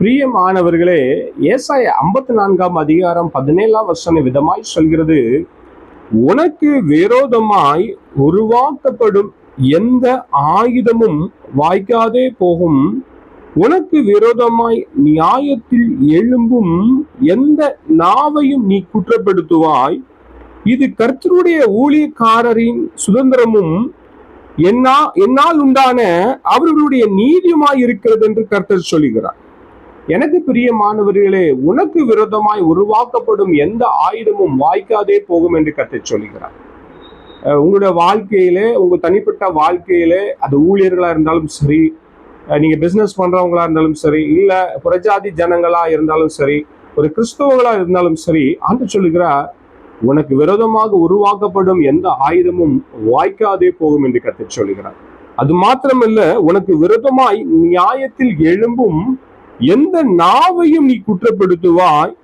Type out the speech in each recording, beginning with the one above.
பிரியமானவர்களே ஏசாய ஐம்பத்தி நான்காம் அதிகாரம் பதினேழாம் வசன விதமாய் சொல்கிறது உனக்கு விரோதமாய் உருவாக்கப்படும் எந்த ஆயுதமும் வாய்க்காதே போகும். உனக்கு விரோதமாய் நியாயத்தில் எழும்பும் எந்த நாவையும் நீ குற்றப்படுத்துவாய். இது கர்த்தருடைய ஊழியக்காரரின் சுதந்திரமும் என்னா என்னால் உண்டான அவர்களுடைய நீதியுமாய் இருக்கிறது என்று கர்த்தர் சொல்லுகிறார். எனக்கு பிரியமானவர்களே உனக்கு விரோதமாய் உருவாக்கப்படும் எந்த ஆயுதமும் வாய்க்காதே போகும் என்று கத்தை சொல்கிறார் உங்களோட வாழ்க்கையிலே உங்க தனிப்பட்ட வாழ்க்கையிலே அது ஊழியர்களா இருந்தாலும் சரி நீங்க பிசினஸ் பண்றவங்களா இருந்தாலும் சரி இல்ல புரஜாதி ஜனங்களா இருந்தாலும் சரி ஒரு கிறிஸ்தவங்களா இருந்தாலும் சரி ஆண்டு சொல்லுகிறார் உனக்கு விரோதமாக உருவாக்கப்படும் எந்த ஆயுதமும் வாய்க்காதே போகும் என்று கத்தை சொல்லுகிறார். அது மாத்திரமல்ல உனக்கு விரோதமாய் நியாயத்தில் எழும்பும் எந்த நாவையும் நீ குற்றப்படுத்துவாய்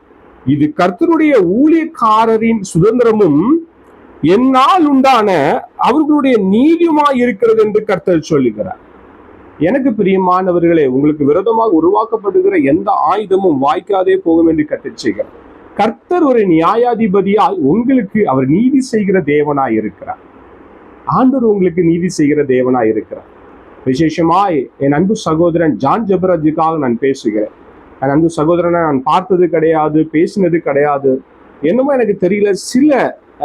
இது கர்த்தருடைய ஊழியக்காரரின் சுதந்திரமும் என்னால் உண்டான அவர்களுடைய நீதியுமாய் இருக்கிறது என்று கர்த்தர் சொல்லுகிறார். எனக்கு பிரியமானவர்களே உங்களுக்கு விரோதமாக உருவாக்கப்படுகிற எந்த ஆயுதமும் வாய்க்காதே போகும் என்று கர்த்தர் செய்கிறார். கர்த்தர் ஒரு நியாயாதிபதியாய் உங்களுக்கு அவர் நீதி செய்கிற தேவனாய் இருக்கிறார். ஆண்டவர் உங்களுக்கு நீதி செய்கிற தேவனாய் இருக்கிறார். விசேஷமாய் என் அன்பு சகோதரன் ஜான் ஜபராஜுக்காக நான் பேசுகிறேன். என் அன்பு சகோதரனை நான் பார்த்தது கிடையாது பேசினது கிடையாது. என்னமோ எனக்கு தெரியல சில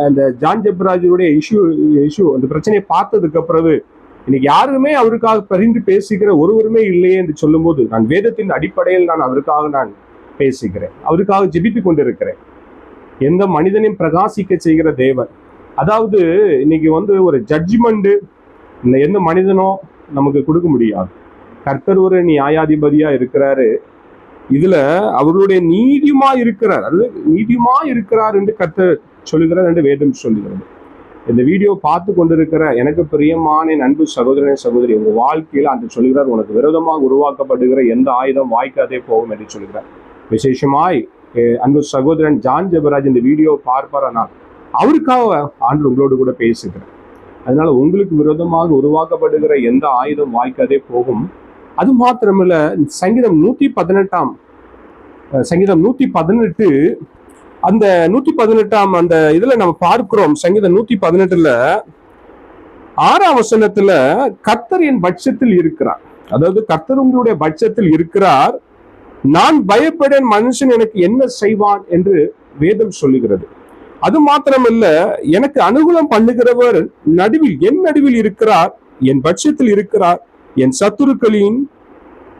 அந்த ஜான் ஜபராஜுடைய இஷ்யூ இஷ்யூ அந்த பிரச்சனையை பார்த்ததுக்கு பிறகு இன்னைக்கு யாருமே அவருக்காக பரிந்து பேசுகிற ஒருவருமே இல்லையே என்று சொல்லும்போது நான் வேதத்தின் அடிப்படையில் நான் அவருக்காக நான் பேசுகிறேன். அவருக்காக ஜெபித்து கொண்டிருக்கிறேன். எந்த மனிதனையும் பிரகாசிக்க செய்கிற தேவன். அதாவது இன்னைக்கு வந்து ஒரு ஜட்ஜ்மெண்ட் எந்த மனிதனோ நமக்கு கொடுக்க முடியாது. கர்த்தர் ஒரு நியாயாதிபதியா இருக்கிறாரு. இதுல அவருடைய நீதியுமா இருக்கிறார். அது நீதியுமா இருக்கிறார் என்று கர்த்தர் சொல்லுகிறார் என்று வேதம் சொல்லுகிறது. இந்த வீடியோ பார்த்து கொண்டிருக்கிற எனக்கு பிரியமான என் அன்பு சகோதரனே சகோதரி உங்க வாழ்க்கையில அந்த சொல்லுகிறார் உனக்கு விரோதமாக உருவாக்கப்படுகிற எந்த ஆயுதம் வாய்க்காதே போகும் என்று சொல்கிறார் விசேஷமாய் அன்பு சகோதரன் ஜான் ஜெபராஜ் இந்த வீடியோ பார்ப்பாரானால் அவருக்காக ஆண்டு உங்களோடு கூட பேசுகிறேன் அதனால உங்களுக்கு விரோதமாக உருவாக்கப்படுகிற எந்த ஆயுதம் வாய்க்காதே போகும். அது மாத்திரமில்ல சங்கீதம் நூத்தி பதினெட்டாம் சங்கீதம் நூத்தி பதினெட்டு அந்த நூத்தி பதினெட்டாம் அந்த இதுல நம்ம பார்க்கிறோம் சங்கீதம் நூத்தி பதினெட்டுல ஆறாம் வசனத்துல கர்த்தர் என் பட்சத்தில் இருக்கிறார். அதாவது கர்த்தர் உங்களுடைய பட்சத்தில் இருக்கிறார். நான் பயப்படேன் மனுஷன் எனக்கு என்ன செய்வான் என்று வேதம் சொல்லுகிறது. அது மாத்திரமல்ல எனக்கு அனுகூலம் பண்ணுகிறவர் நடுவில் என் நடுவில் இருக்கிறார் என் பட்சத்தில் இருக்கிறார் என் சத்துருக்களின்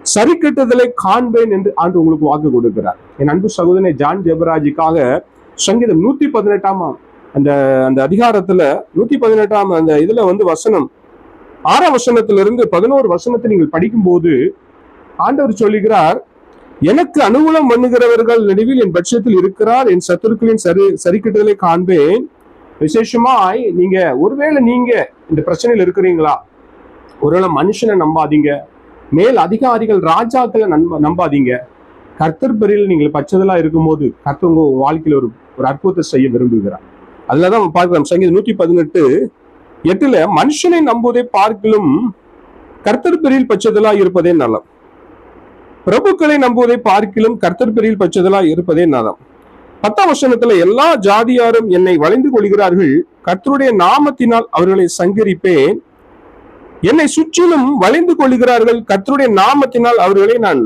சரி கட்டுதலை காண்பேன் என்று ஆண்டு உங்களுக்கு வாக்கு கொடுக்கிறார். என் அன்பு சகோதரனை ஜான் ஜெபராஜுக்காக சங்கீதம் நூத்தி பதினெட்டாம் அந்த அந்த அதிகாரத்துல நூத்தி பதினெட்டாம் அந்த இதுல வந்து வசனம் ஆறாம் வசனத்திலிருந்து பதினோரு வசனத்தை நீங்கள் படிக்கும்போது ஆண்டவர் சொல்லுகிறார் எனக்கு அனுகூலம் பண்ணுகிறவர்கள் நடுவில் என் பட்சத்தில் இருக்கிறார் என் சத்துருக்களின் சரி சரிக்கட்டுதலை காண்பேன். விசேஷமாய் நீங்க ஒருவேளை நீங்க இந்த பிரச்சனையில் இருக்கிறீங்களா? ஒருவேளை மனுஷனை நம்பாதீங்க. மேல் அதிகாரிகள் ராஜாக்களை நம்ப நம்பாதீங்க. கர்த்தர் பெரியில் நீங்கள் பச்சதெல்லாம் இருக்கும்போது கர்த்தர் உங்க வாழ்க்கையில் ஒரு ஒரு அற்புதத்தை செய்ய விரும்புகிறார். அதுலதான் நம்ம பார்க்கிறோம் சங்கீதம் நூத்தி பதினெட்டு எட்டுல மனுஷனை நம்புவதை பார்க்கலும் கர்த்தர் பெரியில் பச்சதலா இருப்பதே நலம் பிரபுக்களை நம்புவதை பார்க்கிலும் கர்த்தர் பெரியில் பச்சதலா இருப்பதே நலம் பத்தாம் வசனத்துல எல்லா ஜாதியாரும் என்னை வளைந்து கொள்கிறார்கள் கர்த்தருடைய நாமத்தினால் அவர்களை சங்கரிப்பேன். என்னை சுற்றிலும் வளைந்து கொள்கிறார்கள் கர்த்தருடைய நாமத்தினால் அவர்களை நான்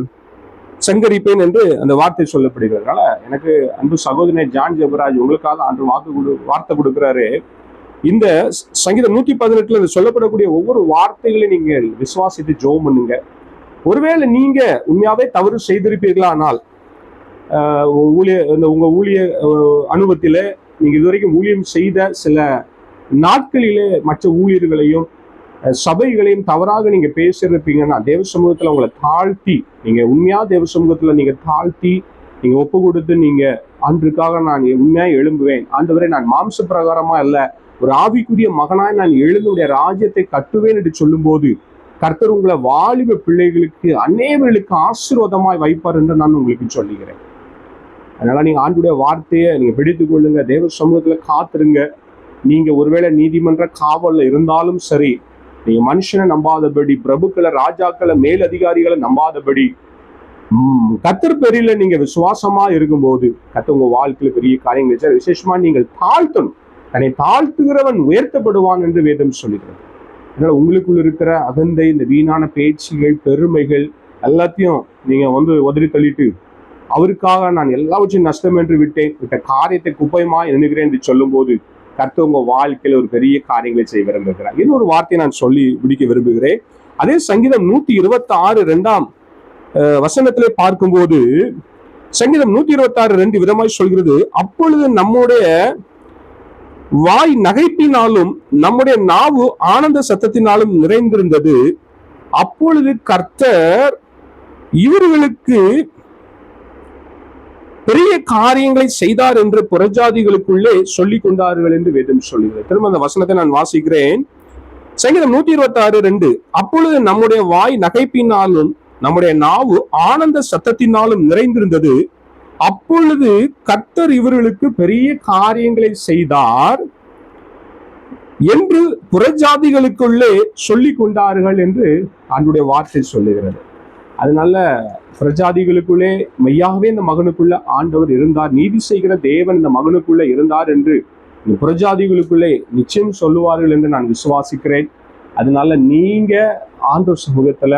சங்கரிப்பேன் என்று அந்த வார்த்தை சொல்லப்படுகிறதுனால எனக்கு அன்பு சகோதரனை ஜான் ஜெபராஜ் உங்களுக்காக அன்று வாக்கு கொடு வார்த்தை கொடுக்கிறாரு. இந்த சங்கீதம் நூத்தி பதினெட்டுல சொல்லப்படக்கூடிய ஒவ்வொரு வார்த்தைகளையும் நீங்க விசுவாசித்து ஜோம் பண்ணுங்க. ஒருவேளை நீங்க உண்மையாவே தவறு செய்திருப்பீர்களானால் ஊழிய இந்த உங்க ஊழிய அனுபவத்தில நீங்க இதுவரைக்கும் ஊழியம் செய்த சில நாட்களிலே மற்ற ஊழியர்களையும் சபைகளையும் தவறாக நீங்க பேசியிருப்பீங்கன்னா தேவ சமூகத்துல உங்களை தாழ்த்தி நீங்க உண்மையா தேவ சமூகத்துல நீங்க தாழ்த்தி நீங்க ஒப்பு கொடுத்து நீங்க அன்றுக்காக நான் உண்மையா எழும்புவேன் ஆண்டவரை நான் மாம்ச பிரகாரமா அல்ல ஒரு ஆவிக்குரிய மகனாய் நான் எழுந்துடைய ராஜ்யத்தை கட்டுவேன் என்று சொல்லும்போது கர்த்தர் உங்களை வாலிப பிள்ளைகளுக்கு அநேகர்களுக்கு ஆசீர்வாதமாய் வைப்பார் என்று நான் உங்களுக்கு சொல்லுகிறேன். அதனால நீங்க ஆண்டுடைய வார்த்தையை நீங்க பிடித்துக் கொள்ளுங்க தேவ சமூகத்துல காத்துருங்க. நீங்க ஒருவேளை நீதிமன்ற காவல்ல இருந்தாலும் சரி நீங்க மனுஷனை நம்பாதபடி பிரபுக்களை ராஜாக்களை மேலதிகாரிகளை நம்பாதபடி கத்தர் பெரியல நீங்க விசுவாசமா இருக்கும்போது கத்த உங்க வாழ்க்கையில பெரிய காரியங்கள் விசேஷமா நீங்கள் தாழ்த்தணும். தன்னை தாழ்த்துகிறவன் உயர்த்தப்படுவான் என்று வேதம் சொல்லுகிறது. அதனால உங்களுக்குள்ள இருக்கிற அகந்தை இந்த வீணான பேச்சுகள் பெருமைகள் எல்லாத்தையும் நீங்க வந்து உதறி தள்ளிட்டு அவருக்காக நான் எல்லாவற்றையும் நஷ்டம் என்று விட்டேன் விட்ட காரியத்தை குப்பையுமா எண்ணுகிறேன் என்று சொல்லும்போது கர்த்தர் உங்க வாழ்க்கையில ஒரு பெரிய காரியங்களை செய்ய விரும்புகிறார். இன்னொரு வார்த்தையை நான் சொல்லி முடிக்க விரும்புகிறேன். அதே சங்கீதம் நூத்தி இருபத்தி ஆறு ரெண்டாம் வசனத்திலே பார்க்கும்போது சங்கீதம் நூத்தி இருபத்தி ஆறு ரெண்டு விதமாய் சொல்கிறது அப்பொழுது நம்முடைய வாய் நகைப்பினாலும் நம்முடைய நாவு ஆனந்த சத்தத்தினாலும் நிறைந்திருந்தது. அப்பொழுது கர்த்தர் இவர்களுக்கு பெரிய காரியங்களை செய்தார் என்று புறஜாதிகளுக்குள்ளே சொல்லிக் கொண்டார்கள் என்று வேதம் சொல்லுகிறது திரும்ப அந்த வசனத்தை நான் வாசிக்கிறேன். சங்கீதம் நூத்தி இருபத்தி ஆறு ரெண்டு. அப்பொழுது நம்முடைய வாய் நகைப்பினாலும் நம்முடைய நாவு ஆனந்த சத்தத்தினாலும் நிறைந்திருந்தது. அப்பொழுது கர்த்தர் இவர்களுக்கு பெரிய காரியங்களை செய்தார் என்று புறஜாதிகளுக்குள்ளே சொல்லிக் கொண்டார்கள் என்று ஆண்டுடைய வார்த்தை சொல்லுகிறது. அதனால பிரஜாதிகளுக்குள்ளே மெய்யாகவே இந்த மகனுக்குள்ள ஆண்டவர் இருந்தார். நீதி செய்கிற தேவன் இந்த மகனுக்குள்ள இருந்தார் என்று இந்த புறஜாதிகளுக்குள்ளே நிச்சயம் சொல்லுவார்கள் என்று நான் விசுவாசிக்கிறேன். அதனால நீங்க ஆண்டவர் சமூகத்துல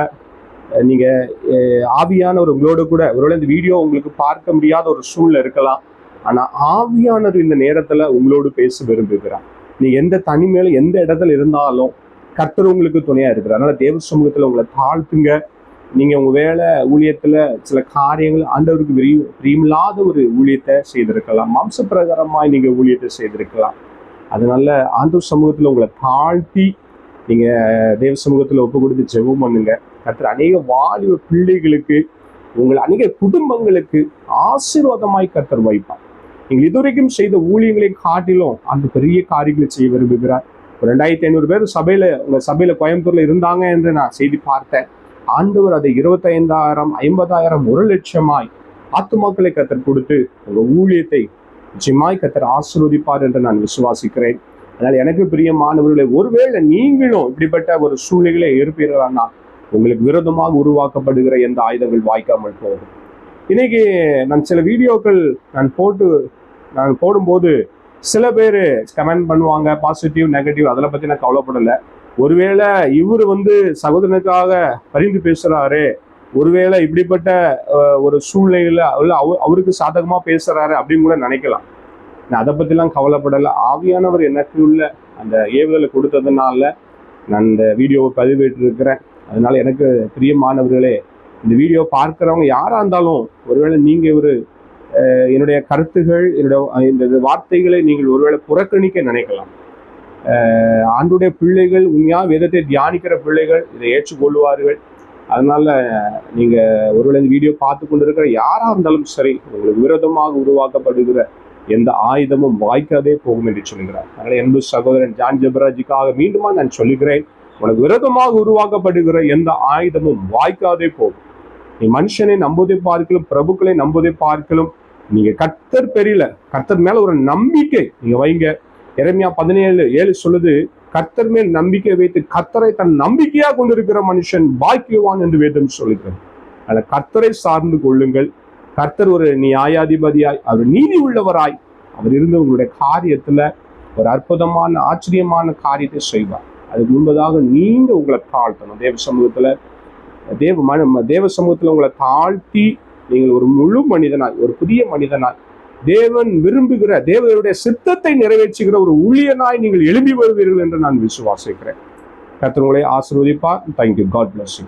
நீங்கள் நீங்க அஹ், ஆவியானவர் உங்களோட கூட ஒருவேளை இந்த வீடியோ உங்களுக்கு பார்க்க முடியாத ஒரு சூழ்நிலை இருக்கலாம். ஆனா ஆவியானவர் இந்த நேரத்துல உங்களோடு பேச விரும்புகிறார். நீ எந்த தனிமையில எந்த இடத்துல இருந்தாலும் கர்த்தர் உங்களுக்கு துணையா இருக்கிறார். அதனால தேவ சமூகத்துல உங்களை தாழ்த்துங்க. நீங்க உங்க வேலை ஊழியத்துல சில காரியங்கள் ஆண்டவருக்கு விரி பிரியமில்லாத ஒரு ஊழியத்தை செய்திருக்கலாம். மாம்ச பிரகாரமாய் நீங்க ஊழியத்தை செய்திருக்கலாம். அதனால ஆண்டவர் சமூகத்துல உங்களை தாழ்த்தி நீங்க தேவ சமூகத்துல ஒப்பு கொடுத்து ஜெபம் பண்ணுங்க. கர்த்தர் அநேக வாலிப பிள்ளைகளுக்கு உங்கள் அநேக குடும்பங்களுக்கு ஆசீர்வாதமாய் கர்த்தர் வைப்பார். நீங்கள் இதுவரைக்கும் செய்த ஊழியங்களை காட்டிலும் அந்த பெரிய காரியங்களை செய்ய விரும்புகிறார். ஒரு ரெண்டாயிரத்தி ஐநூறு பேர் சபையில உங்க சபையில கோயம்புத்தூர்ல இருந்தாங்க என்று நான் செய்தி பார்த்தேன். ஆண்டவர் அதை இருபத்தைந்தாயிரம் ஐம்பதாயிரம் ஒரு லட்சமாய் ஆத்துமாக்களை கத்தர் கொடுத்து உங்க ஊழியத்தை நிச்சயமாய் கத்தர் ஆசீர்வதிப்பார் என்று நான் விசுவாசிக்கிறேன். அதனால் எனக்கு பிரியமானவர்களை ஒருவேளை நீங்களும் இப்படிப்பட்ட ஒரு சூழ்நிலைகளை இருப்பீர்களானால் உங்களுக்கு விரோதமாக உருவாக்கப்படுகிற எந்த ஆயுதங்கள் வாய்க்காமல் போகும். இன்னைக்கு நான் சில வீடியோக்கள் நான் போட்டு நான் போடும்போது சில பேர் கமெண்ட் பண்ணுவாங்க பாசிட்டிவ் நெகட்டிவ் அதில் பற்றி நான் கவலைப்படலை. ஒருவேளை இவர் வந்து சகோதரனுக்காக பரிந்து பேசுகிறாரு ஒருவேளை இப்படிப்பட்ட ஒரு சூழ்நிலையில் இல்ல அவ- அவருக்கு சாதகமாக பேசுகிறாரு அப்படின்னு கூட நினைக்கலாம். நான் அதை பற்றிலாம் கவலைப்படலை. ஆவியானவர் எனக்கு உள்ள அந்த ஏவுதலை கொடுத்ததுனால நான் இந்த வீடியோவை பதிவேற்றிருக்கிறேன். அதனால எனக்கு பிரியமானவர்களே இந்த வீடியோ பார்க்குறவங்க யாராக இருந்தாலும் ஒருவேளை நீங்கள் ஒரு என்னுடைய கருத்துகள் என்னுடைய இந்த வார்த்தைகளை நீங்கள் ஒருவேளை புறக்கணிக்க நினைக்கலாம். ஆண்டுடைய பிள்ளைகள் உண்மையாக வேதத்தை தியானிக்கிற பிள்ளைகள் இதை ஏற்றுக்கொள்வார்கள் அதனால நீங்கள் ஒருவேளை இந்த வீடியோ பார்த்து கொண்டிருக்கிற யாராக இருந்தாலும் சரி உங்களுக்கு விரோதமாக உருவாக்கப்படுகிற எந்த ஆயுதமும் வாய்க்காதே போகும் என்று சொல்கிறார் அதனால் என்பது சகோதரன் ஜான் ஜபராஜிக்காக மீண்டுமா நான் சொல்லுகிறேன். உனக்கு விரோதமாக உருவாக்கப்படுகிற எந்த ஆயுதமும் வாய்க்காதே போகும். நீ மனுஷனை நம்புவதை பார்க்கலும் பிரபுக்களை நம்புவதை பார்க்கலும் நீங்க கர்த்தர் பெரியல கர்த்தர் மேல ஒரு நம்பிக்கை நீங்க வைங்க. இறமையா பதினேழு ஏழு சொல்லுது கர்த்தர் மேல் நம்பிக்கை வைத்து கர்த்தரை தன் நம்பிக்கையா கொண்டிருக்கிற மனுஷன் பாக்கியவான் என்று வேதம் சொல்லுகிறேன் அதில் கர்த்தரை சார்ந்து கொள்ளுங்கள். கர்த்தர் ஒரு நியாயாதிபதியாய் அவர் நீதி உள்ளவராய் அவர் இருந்து உங்களுடைய காரியத்துல ஒரு அற்புதமான ஆச்சரியமான காரியத்தை செய்வார். அதுக்கு முன்பதாக நீங்க உங்களை தாழ்த்தணும். தேவ சமூகத்துல தேவ மன தேவ சமூகத்துல உங்களை தாழ்த்தி நீங்கள் ஒரு முழு மனிதனாய் ஒரு புதிய மனிதனாய் தேவன் விரும்புகிற தேவனுடைய சித்தத்தை நிறைவேற்றுகிற ஒரு ஊழியனாய் நீங்கள் எழுப்பி வருவீர்கள் என்று நான் விசுவாசிக்கிறேன். கர்த்தர் உங்களை ஆசீர்வதிப்பார். Thank you God bless you